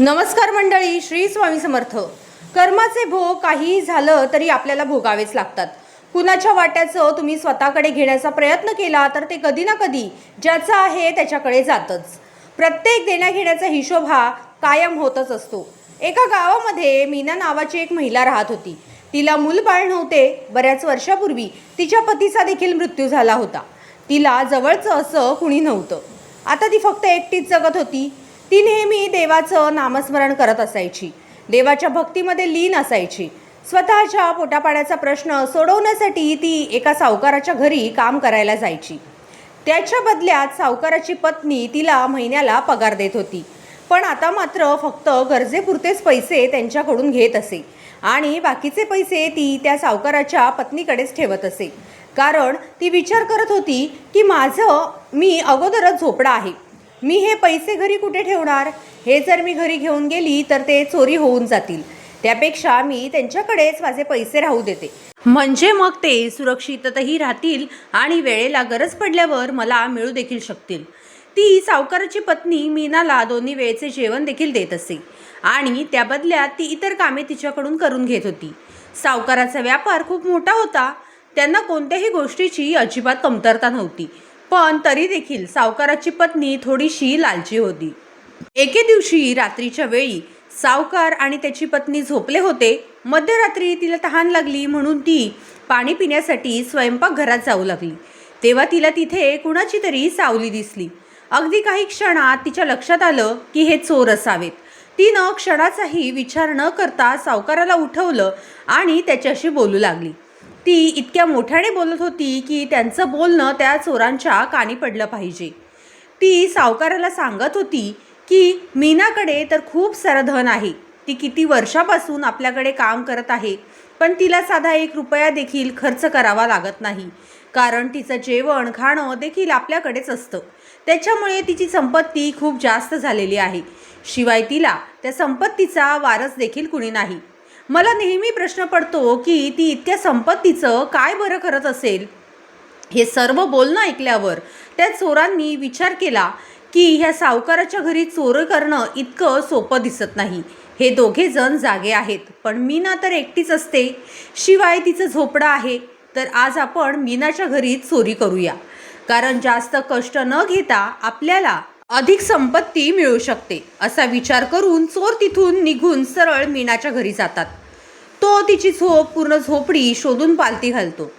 नमस्कार मंडळी श्री स्वामी समर्थ. कर्माचे भोग काहीही झालं तरी आपल्याला भोगावेच लागतात. कुणाच्या वाट्याचं तुम्ही स्वतःकडे घेण्याचा प्रयत्न केला तर ते कधी ना कधी ज्याचं आहे त्याच्याकडे जातच. प्रत्येक देण्याघेण्याचा हिशोब हा कायम होतच असतो. एका गावामध्ये मीना नावाची एक महिला राहत होती. तिला मूलबाळ नव्हते. बऱ्याच वर्षापूर्वी तिच्या पतीचा देखील मृत्यू झाला होता. तिला जवळचं असं कुणी नव्हतं. आता ती फक्त एकटीच जगत होती. ती नेहमी देवाचं नामस्मरण करत असायची. देवाच्या भक्तीमध्ये लीन असायची. स्वतःच्या पोटापाण्याचा प्रश्न सोडवण्यासाठी ती एका सावकाराच्या घरी काम करायला जायची. त्याच्या बदल्यात सावकाराची पत्नी तिला महिन्याला पगार देत होती. पण आता मात्र फक्त गरजेपुरतेच पैसे त्यांच्याकडून घेत असे आणि बाकीचे पैसे ती त्या सावकाराच्या पत्नीकडेच ठेवत असे. कारण ती विचार करत होती की माझं मी अगोदरच झोपडा आहे. मी हे पैसे घरी कुठे ठेवणार? हे जर मी घरी घेऊन गेली तर ते चोरी होऊन जातील. त्यापेक्षा मी त्यांच्याकडेच माझे पैसे राहू देते. म्हणजे मग ते सुरक्षिततही राहतील आणि वेळेला गरज पडल्यावर मला मिळू देखील शकतील. ती सावकाराची पत्नी मीनाला दोन्ही वेळेचे जेवण देखील देत असे. आणि त्या बदल्यात ती इतर कामे तिच्याकडून करून घेत होती. सावकाराचा व्यापार खूप मोठा होता. त्यांना कोणत्याही गोष्टीची अजिबात कमतरता नव्हती. पण तरी देखील सावकाराची पत्नी थोडीशी लालची होती. एके दिवशी रात्रीच्या वेळी सावकार आणि त्याची पत्नी झोपले होते. मध्यरात्री तिला तहान लागली म्हणून ती पाणी पिण्यासाठी स्वयंपाकघरात जाऊ लागली. तेव्हा तिला तिथे कुणाची तरी सावली दिसली. अगदी काही क्षणात तिच्या लक्षात आलं की हे चोर असावेत. तिनं क्षणाचाही विचार न करता सावकाराला उठवलं आणि त्याच्याशी बोलू लागली. ती इतक्या मोठ्याने बोलत होती की त्यांचं बोलणं त्या चोरांच्या कानी पडलं पाहिजे. ती सावकाराला सांगत होती की मीनाकडे तर खूप सारं धन आहे. ती किती वर्षापासून आपल्याकडे काम करत आहे. पण तिला साधा एक रुपया देखील खर्च करावा लागत नाही. कारण तिचं जेवण खाणं देखील आपल्याकडेच असतं. त्याच्यामुळे तिची संपत्ती खूप जास्त झालेली आहे. शिवाय तिला त्या संपत्तीचा वारस देखील कुणी नाही. मला नेहमी प्रश्न पडतो की ती इतक्या संपत्तीचं काय बरं करत असेल? हे सर्व बोलणं ऐकल्यावर त्या चोरांनी विचार केला की ह्या सावकाराच्या घरी चोर करणं इतकं सोपं दिसत नाही. हे दोघे जण जागे आहेत. पण मीना तर एकटीच असते. शिवाय तिचं झोपडं आहे. तर आज आपण मीनाच्या घरी चोरी करूया. कारण जास्त कष्ट न घेता आपल्याला अधिक संपत्ती मिळू शकते असा विचार करून चोर तिथून निघून सरळ मीनाच्या घरी जातात. तो तिची झोप पूर्ण झोपडी शोधून पालती घालतो.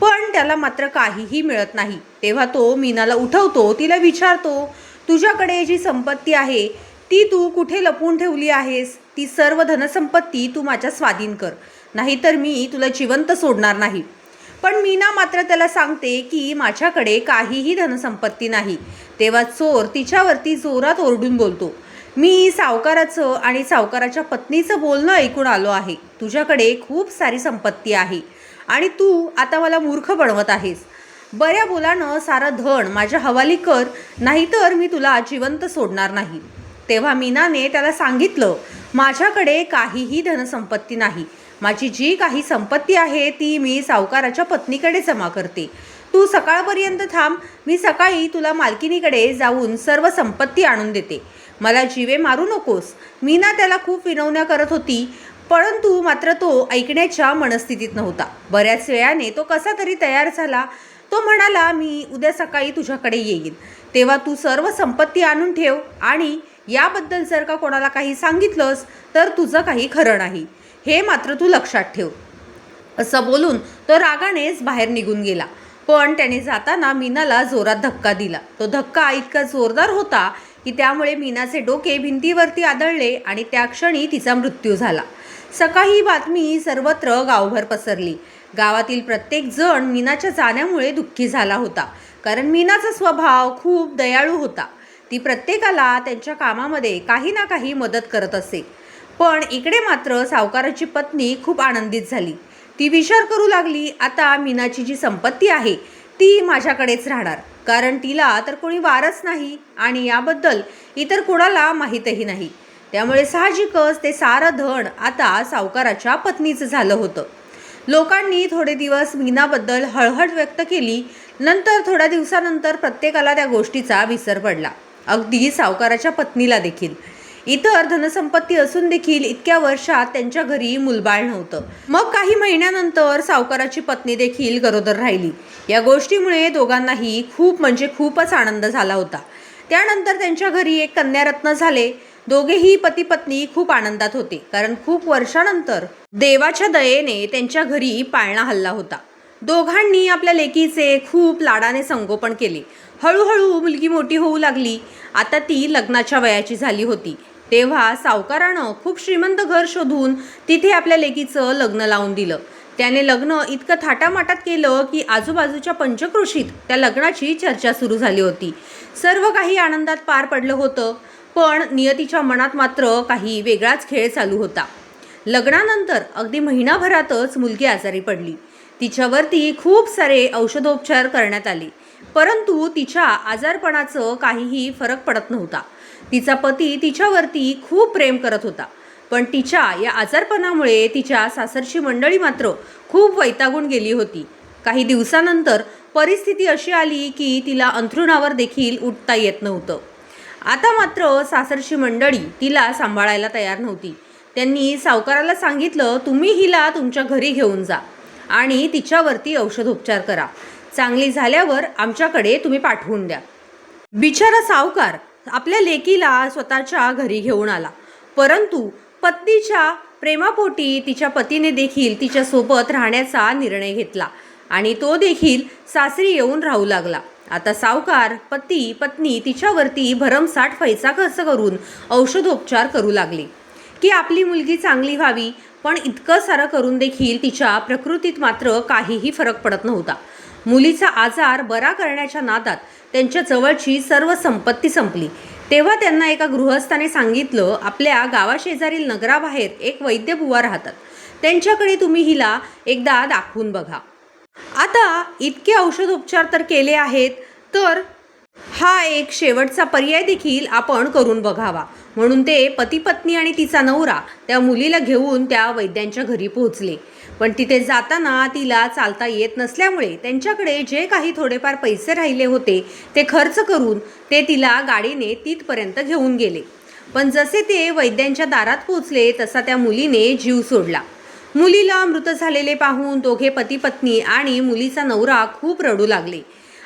पण त्याला मात्र काहीही मिळत नाही. तेव्हा तो मीनाला उठवतो तिला विचारतो तुझ्याकडे जी संपत्ती आहे ती तू कुठे लपवून ठेवली आहेस? ती सर्व धनसंपत्ती तू माझ्या स्वाधीन कर. नाहीतर मी तुला जिवंत सोडणार नाही. पण मीना मात्र त्याला सांगते की माझ्याकडे काहीही धनसंपत्ती नाही. तेव्हा चोर तिच्यावरती जोरात ओरडून बोलतो. मी सावकाराचं आणि सावकाराच्या पत्नीचं बोलणं ऐकून आलो आहे. तुझ्याकडे खूप सारी संपत्ती आहे. आणि तू आता मला मूर्ख बनवत आहेस. बऱ्या बोलानं सारं धन माझ्या हवाली कर नाहीतर मी तुला जिवंत सोडणार नाही. तेव्हा मीनाने त्याला सांगितलं माझ्याकडे काहीही धनसंपत्ती नाही. माझी जी काही संपत्ती आहे ती मी सावकाराच्या पत्नीकडे जमा करते. तू सकाळपर्यंत थांब. मी सकाळी तुला मालकिनीकडे जाऊन सर्व संपत्ती आणून देते. मला जीवे मारू नकोस. मी ना त्याला खूप विनवण्या करत होती परंतु मात्र तो ऐकण्याच्या मनस्थितीत नव्हता. बऱ्याच वेळाने तो कसा तरी तयार झाला. तो म्हणाला मी उद्या सकाळी तुझ्याकडे येईन. तेव्हा तू सर्व संपत्ती आणून ठेव आणि याबद्दल जर का कोणाला काही सांगितलंस तर तुझं काही खरं नाही. हे मात्र तू लक्षात ठेव. असं बोलून तो रागानेच बाहेर निघून गेला. पण त्याने जाताना मीनाला जोरात धक्का दिला. तो धक्का इतका जोरदार होता की त्यामुळे मीनाचे डोके भिंतीवरती आदळले आणि त्या क्षणी तिचा मृत्यू झाला. सकाळी ही बातमी सर्वत्र गावभर पसरली. गावातील प्रत्येक जण मीनाच्या जाण्यामुळे दुःखी झाला होता कारण मीनाचा स्वभाव खूप दयाळू होता. ती प्रत्येकाला त्यांच्या कामामध्ये काही ना काही मदत करत असे. पण इकडे मात्र सावकाराची पत्नी खूप आनंदित झाली. ती विचार करू लागली आता मीनाची जी संपत्ती आहे ती माझ्याकडेच राहणार. कारण तिला तर कोणी वारच नाही आणि याबद्दल इतर कोणाला माहीतही नाही. त्यामुळे साहजिकच ते सारं धन आता सावकाराच्या पत्नीचं झालं होतं. लोकांनी थोडे दिवस मीनाबद्दल हळहळ व्यक्त केली. नंतर थोड्या दिवसानंतर प्रत्येकाला त्या गोष्टीचा विसर पडला. अगदी सावकाराच्या पत्नीला देखील. इतर धनसंपत्ती असून देखील इतक्या वर्षात त्यांच्या घरी मुलबाळ नव्हतं. मग काही महिन्यानंतर सावकाराची पत्नी देखील गरोदर राहिली. या गोष्टीमुळे दोघांनाही खूप म्हणजे खूपच आनंद झाला होता. त्यानंतर त्यांच्या घरी एक कन्यारत्न झाले. दोघेही पती पत्नी खूप आनंदात होते कारण खूप वर्षानंतर देवाच्या दयेने त्यांच्या घरी पाळणा हल्ला होता. दोघांनी आपल्या लेकीचे खूप लाडाने संगोपन केले. हळूहळू मुलगी मोठी होऊ लागली. आता ती लग्नाच्या वयाची झाली होती. तेव्हा सावकारानं खूप श्रीमंत घर शोधून तिथे आपल्या लेकीचं लग्न लावून दिलं. त्याने लग्न इतकं थाटामाटात केलं की आजूबाजूच्या पंचक्रोशीत त्या लग्नाची चर्चा सुरू झाली होती. सर्व काही आनंदात पार पडलं होतं पण नियतीच्या मनात मात्र काही वेगळाच खेळ चालू होता. लग्नानंतर अगदी महिनाभरातच मुलगी आजारी पडली. तिच्यावरती खूप सारे औषधोपचार करण्यात आले. परंतु तिच्या आजारपणाचं काहीही फरक पडत नव्हता. तिचा पती तिच्यावरती खूप प्रेम करत होता. पण तिच्या या आजारपणामुळे तिच्या सासरची मंडळी मात्र खूप वैतागून गेली होती. काही दिवसानंतर परिस्थिती अशी आली की तिला अंथरुणावर देखील उठता येत नव्हतं. आता मात्र सासरची मंडळी तिला सांभाळायला तयार नव्हती. त्यांनी सावकाराला सांगितलं तुम्ही हिला तुमच्या घरी घेऊन जा आणि तिच्यावरती औषधोपचार करा. चांगली झाल्यावर आमच्याकडे तुम्ही पाठवून द्या. बिचारा सावकार आपल्या लेकीला स्वतःच्या घरी घेऊन आला. परंतु पत्नीच्या प्रेमापोटी तिच्या पतीने देखील तिच्यासोबत राहण्याचा निर्णय घेतला आणि तो देखील सासरी येऊन राहू लागला. आता सावकार पती पत्नी तिच्यावरती भरमसाठ पैसा खर्च करून औषधोपचार करू लागले. की आपली मुलगी चांगली व्हावी पण इतकं सारं करून देखील तिच्या प्रकृतीत मात्र काहीही फरक पडत नव्हता. मुलीचा आजार बरा करण्याच्या नादात त्यांच्या जवळची सर्व संपत्ती संपली. तेव्हा त्यांना एका गृहस्थाने सांगितलं आपल्या गावाशेजारील नगराबाहेर एक वैद्य बुवा राहतात. त्यांच्याकडे तुम्ही हिला एकदा दाखवून बघा. आता इतके औषधोपचार तर केले आहेत तर हा एक शेवटचा पर्याय देखील आपण करून बघावा. म्हणून ते पती पत्नी आणि तिचा नवरा त्या मुलीला घेऊन त्या वैद्यांच्या घरी पोहोचले. पण तिथे जाताना तिला चालता येत नसल्यामुळे त्यांच्याकडे जे काही थोडेफार पैसे राहिले होते ते खर्च करून ते तिला गाडीने तिथपर्यंत घेऊन गेले. पण जसे ते वैद्यांच्या दारात पोचले तसा त्या मुलीने जीव सोडला. मुलीला मृत झालेले पाहून दोघे पती पत्नी आणि मुलीचा नवरा खूप रडू लागले.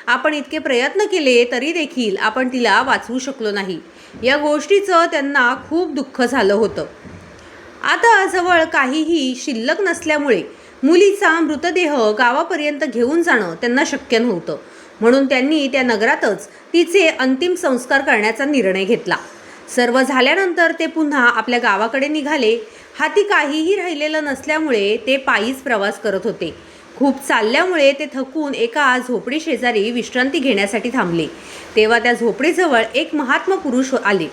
आपण इतके प्रयत्न केले तरी देखील आपण तिला वाचवू शकलो नाही. या गोष्टीचं त्यांना खूप दुःख झालं होतं. आता जवळ काहीही शिल्लक नसल्यामुळे मुलीचा मृतदेह गावापर्यंत घेऊन जाणं त्यांना शक्य नव्हतं. म्हणून त्यांनी त्या नगरातच तिचे अंतिम संस्कार करण्याचा निर्णय घेतला. सर्व झाल्यानंतर ते पुन्हा आपल्या गावाकडे निघाले. हाती काहीही राहिलेलं नसल्यामुळे ते पायीच प्रवास करत होते. खूप चालल्यामुळे ते थकून एका झोपडी शेजारी विश्रांती घेण्यासाठी थांबले. तेव्हा त्या झोपडीजवळ एक महात्मा पुरुष आले.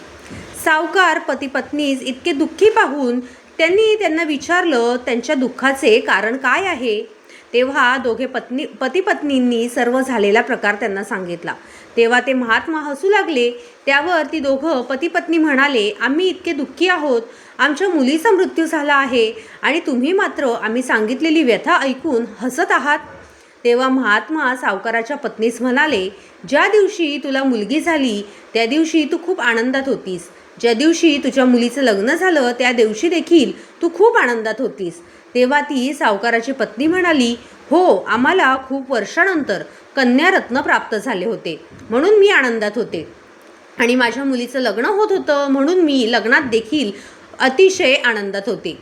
सावकार पती पत्नीज इतके दुःखी पाहून त्यांनी त्यांना विचारलं त्यांच्या दुःखाचे कारण काय आहे? तेव्हा दोघे पत्नी पती पत्नींनी सर्व झालेला प्रकार त्यांना सांगितला. तेव्हा ते महात्मा हसू लागले. त्यावर ती दोघं पती पत्नी म्हणाले आम्ही इतके दुःखी आहोत. आमच्या मुलीचा मृत्यू झाला आहे आणि तुम्ही मात्र आम्ही सांगितलेली व्यथा ऐकून हसत आहात. तेव्हा महात्मा सावकाराच्या पत्नीस म्हणाले ज्या दिवशी तुला मुलगी झाली त्या दिवशी तू खूप आनंदात होतीस. ज्या दिवशी तुझ्या मुलीचं लग्न झालं त्या दिवशी देखील तू खूप आनंदात होतीस. तेव्हा ती सावकाराची पत्नी म्हणाली हो आम्हाला खूप वर्षानंतर कन्यारत्न प्राप्त झाले होते. म्हणून मी आनंदात होते. आणि माझ्या मुलीचं लग्न होत होतं म्हणून मी लग्नात देखील अतिशय आनंदात होते.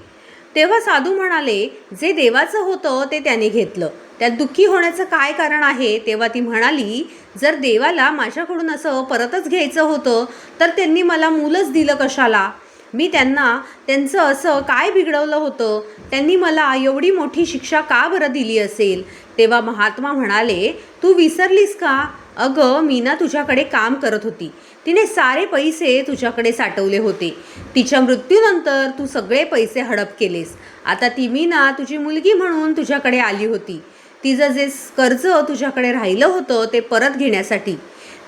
तेव्हा साधू म्हणाले जे देवाचं होतं ते त्याने घेतलं. त्यात दुःखी होण्याचं काय कारण आहे तेव्हा ती म्हणाली जर देवाला माझ्याकडून असं परतच घ्यायचं होतं तर त्यांनी मला मूलच दिलं कशाला? मी त्यांना त्यांचं असं काय बिघडवलं होतं? त्यांनी मला एवढी मोठी शिक्षा का बरं दिली असेल? तेव्हा महात्मा म्हणाले तू विसरलीस का? अगं मीना तुझ्याकडे काम करत होती. तिने सारे पैसे तुझ्याकडे साठवले होते. तिच्या मृत्यूनंतर तू सगळे पैसे हडप केलेस. आता ती मीना तुझी मुलगी म्हणून तुझ्याकडे आली होती. तिचं जे कर्ज तुझ्याकडे राहिलं होतं ते परत घेण्यासाठी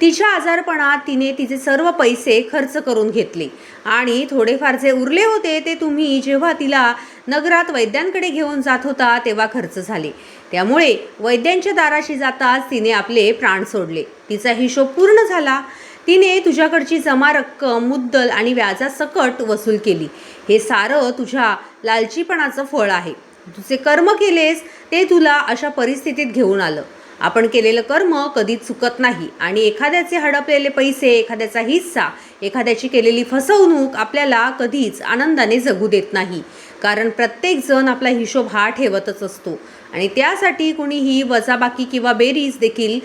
तिच्या आजारपणात तिने तिचे सर्व पैसे खर्च करून घेतले. आणि थोडेफार जे उरले होते ते तुम्ही जेव्हा तिला नगरात वैद्यांकडे घेऊन जात होता तेव्हा खर्च झाले. त्यामुळे वैद्यांच्या दाराशी जाताच तिने आपले प्राण सोडले. तिचा हिशोब पूर्ण झाला. तिने तुझ्याकडची जमा रक्कम मुद्दल आणि व्याजासकट वसूल केली. हे सारं तुझ्या लालचीपणाचं फळ आहे. तुझे कर्म केलेस ते तुला अशा परिस्थितीत घेऊन आलं. आपण केलेलं कर्म कधीच चुकत नाही. आणि एखाद्याचे हडपलेले पैसे एखाद्याचा हिस्सा एखाद्याची केलेली फसवणूक आपल्याला कधीच आनंदाने जगू देत नाही. कारण प्रत्येकजण आपला हिशोब हा ठेवतच असतो. आणि त्यासाठी कुणीही वजाबाकी किंवा बेरीज देखील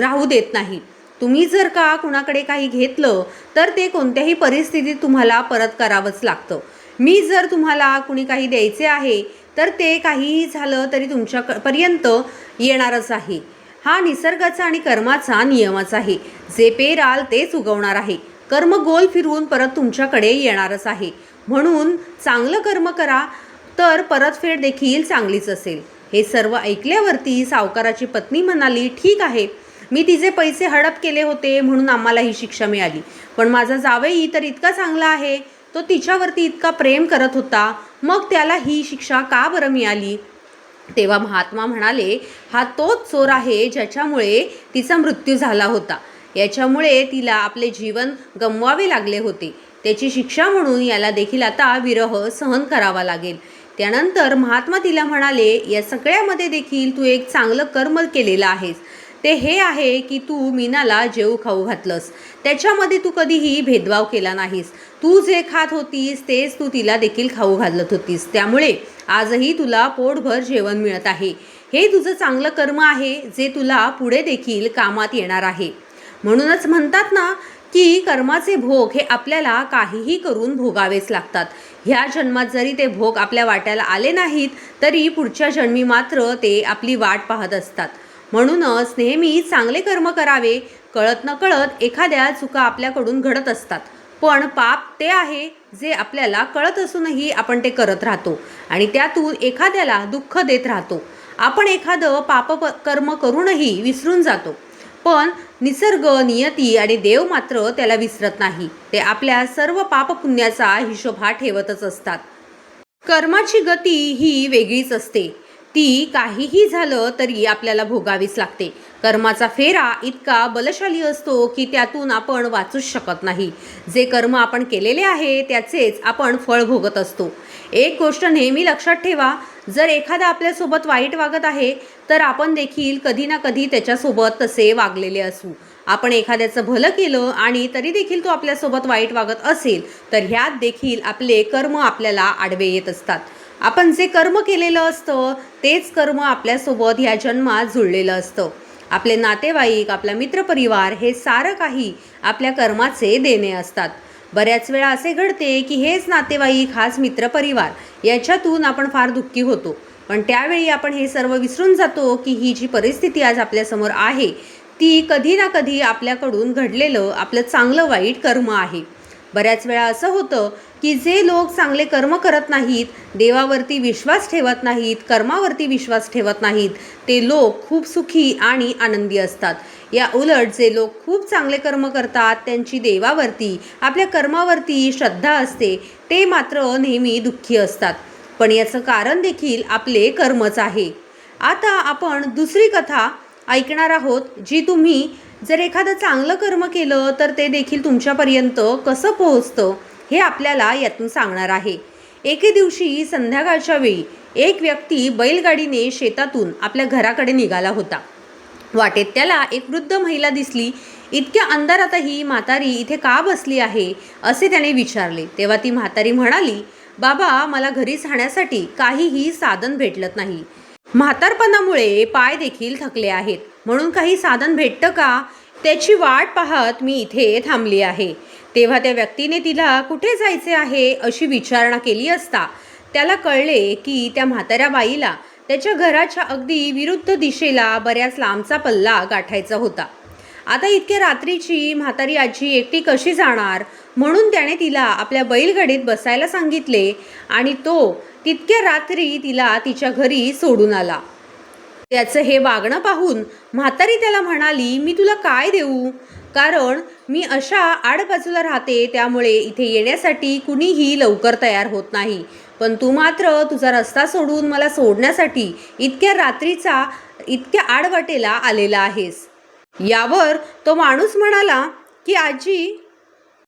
राहू देत नाही. तुम्ही जर का कुणाकडे काही घेतलं तर ते कोणत्याही परिस्थितीत तुम्हाला परत करावंच लागतं. मी जर तुम्हाला कुणी काही द्यायचे आहे तर ते काहीही झालं तरी तुमच्या क- पर्यंत येणारच आहे. हा निसर्गाचा आणि कर्माचा नियमच आहे. जे पेराल तेच उगवणार आहे. कर्म गोल फिरवून परत तुमच्याकडे येणारच आहे. म्हणून चांगलं कर्म करा तर परतफेड देखील चांगलीच असेल. हे सर्व ऐकल्यावरती सावकाराची पत्नी म्हणाली ठीक आहे. मी तिचे पैसे हडप केले होते म्हणून आम्हाला ही शिक्षा मिळाली. पण माझा जावई तर इतका चांगला आहे. तो तिच्यावरती इतका प्रेम करत होता. मग त्याला ही शिक्षा का बरं मिळाली? तेव्हा महात्मा म्हणाले हा तोच चोर आहे ज्याच्यामुळे तिचा मृत्यू झाला होता. याच्यामुळे तिला आपले जीवन गमवावे लागले होते. त्याची शिक्षा म्हणून याला देखील आता विरह सहन करावा लागेल. त्यानंतर महात्मा तिला म्हणाले या सगळ्यामध्ये देखील तू एक चांगलं कर्म केलेलं आहेस. ते हे आहे की तू मीनाला जेव खाऊ घातलंस. त्याच्यामध्ये तू कधीही भेदभाव केला नाहीस. तू जे खात होतीस तेच तू तिला देखील खाऊ घालत होतीस. त्यामुळे आजही तुला पोटभर जेवण मिळत आहे. हे तुझं चांगलं कर्म आहे जे तुला पुढे देखील कामात येणार आहे. म्हणूनच म्हणतात ना की कर्माचे भोग हे आपल्याला काहीही करून भोगावेच लागतात. ह्या जन्मात जरी ते भोग आपल्या वाट्याला आले नाहीत तरी पुढच्या जन्मी मात्र ते आपली वाट पाहत असतात. म्हणूनच नेहमी चांगले कर्म करावे कळत न कळत एखाद्या चुका आपल्याकडून घडत असतात. पण पाप ते आहे जे आपल्याला कळत असूनही आपण ते करत राहतो आणि त्यातून एखाद्याला दुःख देत राहतो. आपण एखादं पाप कर्म करूनही विसरून जातो. पण निसर्ग नियती आणि देव मात्र त्याला विसरत नाही. ते आपल्या सर्व पापपुण्याचा हिशोब हा ठेवतच असतात. कर्माची गती ही वेगळीच असते. ती काहीही झालं तरी आपल्याला भोगावीच लागते. कर्माचा फेरा इतका बलशाली असतो की त्यातून आपण वाचूच शकत नाही. जे कर्म आपण केलेले आहे त्याचेच आपण फळ भोगत असतो. एक गोष्ट नेहमी लक्षात ठेवा जर एखादा आपल्यासोबत वाईट वागत आहे तर आपण देखील कधी ना कधी त्याच्यासोबत तसे वागलेले असू. आपण एखाद्याचं भलं केलं आणि तरी देखील तो आपल्यासोबत वाईट वागत असेल तर ह्यात देखील आपले कर्म आपल्याला आडवे येत असतात. आपण जे कर्म केलेलं असतं तेच कर्म आपल्यासोबत ह्या जन्मात जुळलेलं असतं. आपले नातेवाईक आपला मित्रपरिवार हे सारं काही आपल्या कर्माचे देणे असतात. बऱ्याच वेळा असे घडते की हेच नातेवाईक हाच मित्रपरिवार याच्यातून आपण फार दुःखी होतो. पण त्यावेळी आपण हे सर्व विसरून जातो की ही जी परिस्थिती आज आपल्यासमोर आहे ती कधी ना कधी आपल्याकडून घडलेलं आपलं चांगलं वाईट कर्म आहे. बऱ्याच वेळा असं होतं की जे लोक चांगले कर्म करत नाहीत देवावरती विश्वास ठेवत नाहीत कर्मावरती विश्वास ठेवत नाहीत ते लोक खूप सुखी आणि आनंदी असतात. या उलट जे लोक खूप चांगले कर्म करतात त्यांची देवावरती आपल्या कर्मावरती श्रद्धा असते ते मात्र नेहमी दुःखी असतात. पण याचं कारण देखील आपले कर्मच आहे. आता आपण दुसरी कथा ऐकणार आहोत जी तुम्ही जर एखादं चांगलं कर्म केलं तर ते देखील तुमच्यापर्यंत कसं पोहोचतं हे आपल्याला यातून सांगणार आहे. एके दिवशी संध्याकाळच्या वेळी एक व्यक्ती बैलगाडीने शेतातून आपल्या घराकडे निघाला होता. वाटेत त्याला एक वृद्ध महिला दिसली इतक्या अंधारातही म्हातारी इथे का बसली आहे? असे त्याने विचारले. तेव्हा ती म्हातारी म्हणाली बाबा मला घरी जाण्यासाठी काहीही साधन भेटलत नाही. म्हातारपणामुळे पाय देखील थकले आहेत. म्हणून काही साधन भेटतं का? त्याची वाट पाहत मी इथे थांबली आहे. तेव्हा त्या व्यक्तीने तिला कुठे जायचे आहे अशी विचारणा केली असता. त्याला कळले की त्या म्हाताऱ्या बाईला त्याच्या घराच्या अगदी विरुद्ध दिशेला बऱ्याच लांबचा पल्ला गाठायचा होता. आता इतक्या रात्रीची म्हातारी आजी एकटी कशी जाणार? म्हणून त्याने तिला आपल्या बैलगाडीत बसायला सांगितले आणि तो तितक्या रात्री तिला तिच्या घरी सोडून आला. त्याचं हे वागणं पाहून म्हातारी त्याला म्हणाली मी तुला काय देऊ? कारण मी अशा आडबाजूला राहते त्यामुळे इथे येण्यासाठी कुणीही लवकर तयार होत नाही. पण तू मात्र तुझा रस्ता सोडून मला सोडण्यासाठी इतक्या रात्रीचा इतक्या आडवाटेला आलेला आहेस. यावर तो माणूस म्हणाला की आजी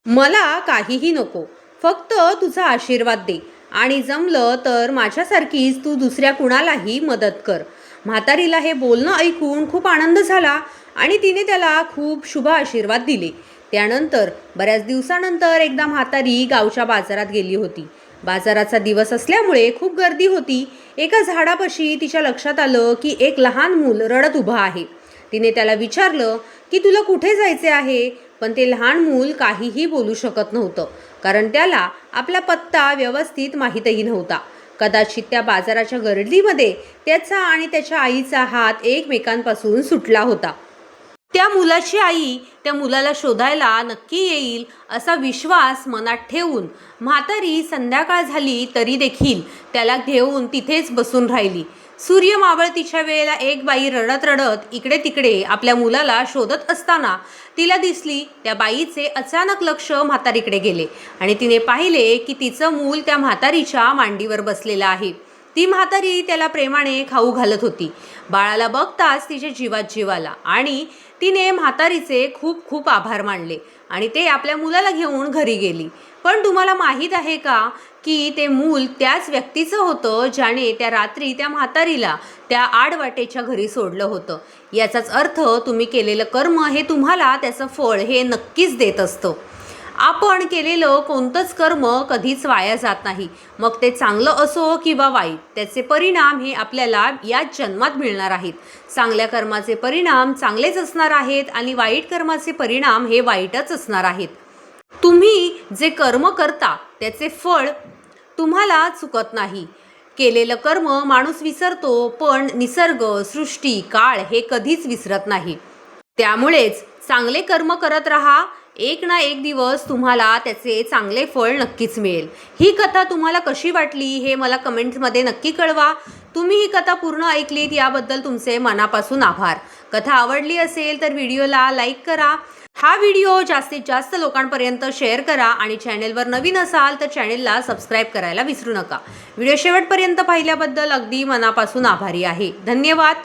मला काहीही नको. फक्त तुझा आशीर्वाद दे. आणि जमलं तर माझ्यासारखीच तू दुसऱ्या कुणालाही मदत कर. म्हातारीला हे बोलणं ऐकून खूप आनंद झाला आणि तिने त्याला खूप शुभ आशीर्वाद दिले. त्यानंतर बऱ्याच दिवसानंतर एकदा म्हातारी गावच्या बाजारात गेली होती. बाजाराचा दिवस असल्यामुळे खूप गर्दी होती. एका झाडापाशी तिच्या लक्षात आलं की एक लहान मूल रडत उभं आहे. तिने त्याला विचारलं की तुला कुठे जायचे आहे? पण ते लहान मूल काहीही बोलू शकत नव्हतं कारण त्याला आपला पत्ता व्यवस्थित माहीतही नव्हता. कदाचित त्या बाजाराच्या गर्दीमध्ये त्याचा आणि त्याच्या आईचा हात एकमेकांपासून सुटला होता. त्या मुलाची आई त्या मुलाला शोधायला नक्की येईल असा विश्वास मनात ठेवून म्हातारी संध्याकाळ झाली तरी देखील त्याला घेऊन तिथेच बसून राहिली. सूर्य मावळतीच्या वेळेला एक बाई रडत रडत इकडे तिकडे आपल्या मुलाला शोधत असताना तिला दिसली त्या बाईचे अचानक लक्ष म्हातारीकडे गेले आणि तिने पाहिले की तिचं मूल त्या म्हातारीच्या मांडीवर बसलेलं आहे. ती म्हातारी त्याला प्रेमाने खाऊ घालत होती. बाळाला बघताच तिच्या जीवात जीव आला आणि तिने म्हातारीचे खूप खूप आभार मानले आणि ते आपल्या मुलाला घेऊन घरी गेली. पण तुम्हाला माहीत आहे का की ते मूल त्याच व्यक्तीचं होतं ज्याने त्या रात्री त्या म्हातारीला त्या आडवाटेच्या घरी सोडलं होतं? याचाच अर्थ तुम्ही केलेलं कर्म हे तुम्हाला त्याचं फळ हे नक्कीच देत असतं. आपण केलेलं कोणतंच कर्म कधीच वाया जात नाही. मग ते चांगलं असो किंवा वाईट त्याचे परिणाम हे आपल्याला याच जन्मात मिळणार आहेत. चांगल्या कर्माचे परिणाम चांगलेच असणार आहेत आणि वाईट कर्माचे परिणाम हे वाईटच असणार आहेत. तुम्ही जे कर्म करता त्याचे फळ तुम्हाला चुकत नाही. केलेलं कर्म माणूस विसरतो पण निसर्ग सृष्टी काळ हे कधीच विसरत नाही. त्यामुळेच चांगले कर्म करत राहा. एक ना एक दिवस तुम्हाला त्याचे चांगले फळ नक्कीच मिळेल. ही कथा तुम्हाला कशी वाटली हे मला कमेंट्समध्ये नक्की कळवा. तुम्ही ही कथा पूर्ण ऐकलीत याबद्दल तुमचे मनापासून आभार. कथा आवडली असेल तर व्हिडिओला लाईक करा. हा व्हिडिओ जास्तीत जास्त लोकांपर्यंत शेअर करा आणि चॅनेलवर नवीन असाल तर चॅनेलला सबस्क्राईब करायला विसरू नका. व्हिडिओ शेवटपर्यंत पाहिल्याबद्दल अगदी मनापासून आभारी आहे. धन्यवाद.